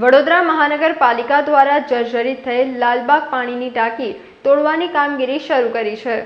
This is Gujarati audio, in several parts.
વડોદરા મહાનગરપાલિકા દ્વારા જર્જરિત થયેલ લાલબાગ પાણીની ટાંકી તોડવાની કામગીરી શરૂ કરી છે.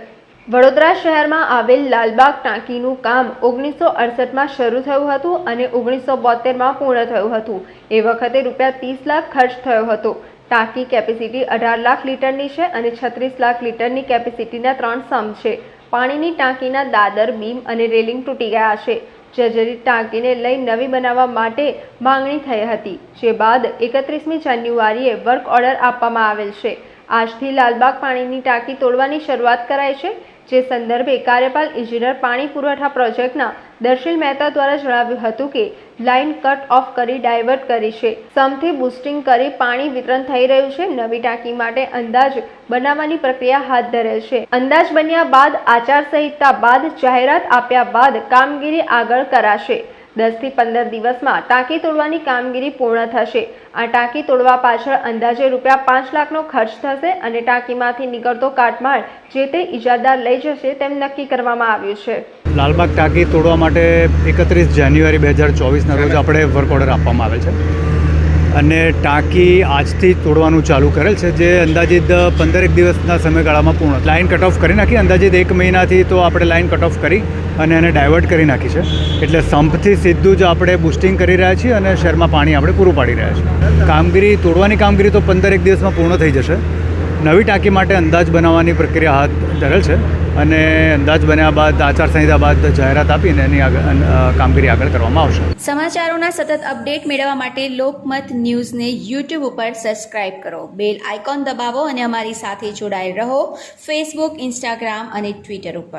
વડોદરા શહેરમાં આવેલ લાલબાગ ટાંકીનું કામ ઓગણીસો અડસઠમાં શરૂ થયું હતું અને ઓગણીસો બોતેરમાં પૂર્ણ થયું હતું. એ વખતે રૂપિયા ત્રીસ લાખ ખર્ચ થયો હતો. ટાંકી કેપેસિટી અઢાર લાખ લીટરની છે અને છત્રીસ લાખ લીટરની કેપેસિટીના ત્રણ સમ છે. પાણીની ટાંકીના દાદર, બીમ અને રેલિંગ તૂટી ગયા છે. જર્જરિત ટાંકીને લઈ નવી બનાવવા માટે માંગણી થઈ હતી, જે બાદ એકત્રીસમી જાન્યુઆરીએ વર્ક ઓર્ડર આપવામાં આવેલ છે. આજથી લાલબાગ પાણીની ટાંકી તોડવાની શરૂઆત કરાઈ છે. જે સંદર્ભે કાર્યપાલ ઇજનેર પાણી પુરવઠા પ્રોજેક્ટના દર્શિલ મહેતા દ્વારા જણાવ્યું હતું કે લાઇન કટ ઓફ કરી ડાયવર્ટ કરી છે. સમથી બુસ્ટિંગ કરી પાણી વિતરણ થઈ રહ્યું છે. નવી ટાંકી માટે અંદાજ બનાવવાની પ્રક્રિયા હાથ ધરેલ છે. અંદાજ બન્યા બાદ આચારસંહિતા બાદ જાહેરાત આપ્યા બાદ કામગીરી આગળ કરાશે. દસથી પંદર દિવસમાં ટાંકી તોડવાની કામગીરી પૂર્ણ થશે. આ ટાંકી તોડવા પાછળ અંદાજે રૂપિયા પાંચ લાખનો ખર્ચ થશે અને ટાંકીમાંથી નીકળતો કાટમાળ જે તે ઇજાદાર લઈ જશે તેમ નક્કી કરવામાં આવ્યું છે. લાલબાગ ટાંકી તોડવા માટે એકત્રીસ જાન્યુઆરી બે હજાર ચોવીસના રોજ આપણે વર્ક ઓર્ડર આપવામાં આવે છે. અને ટાંકી આજથી તોડવાનું ચાલુ કરેલ છે, જે અંદાજિત પંદરેક દિવસના સમયગાળામાં પૂર્ણ. લાઇન કટ ઓફ કરી નાખી, અંદાજિત એક મહિનાથી તો આપણે લાઇન કટ ઓફ કરી અને એને ડાયવર્ટ કરી નાખી છે. એટલે સંપથી સીધું જ આપણે બુસ્ટિંગ કરી રહ્યા છીએ અને શહેરમાં પાણી આપણે પૂરું પાડી રહ્યા છીએ. કામગીરી, તોડવાની કામગીરી તો પંદરેક દિવસમાં પૂર્ણ થઈ જશે. નવી ટાંકી માટે અંદાજ બનાવવાની પ્રક્રિયા હાથ ધરેલ છે અને અંદાજ બન્યા બાદ, આચારસંહિતા બાદ જાહેરાત આપીને એની કામગીરી આગળ કરવામાં આવશે. સમાચારોના સતત અપડેટ મેળવવા માટે લોકમત ન્યૂઝને યુટ્યુબ ઉપર સબસ્ક્રાઇબ કરો. બેલ આઇકોન દબાવો અને અમારી સાથે જોડાયેલ રહો ફેસબુક, ઇન્સ્ટાગ્રામ અને ટ્વિટર ઉપર.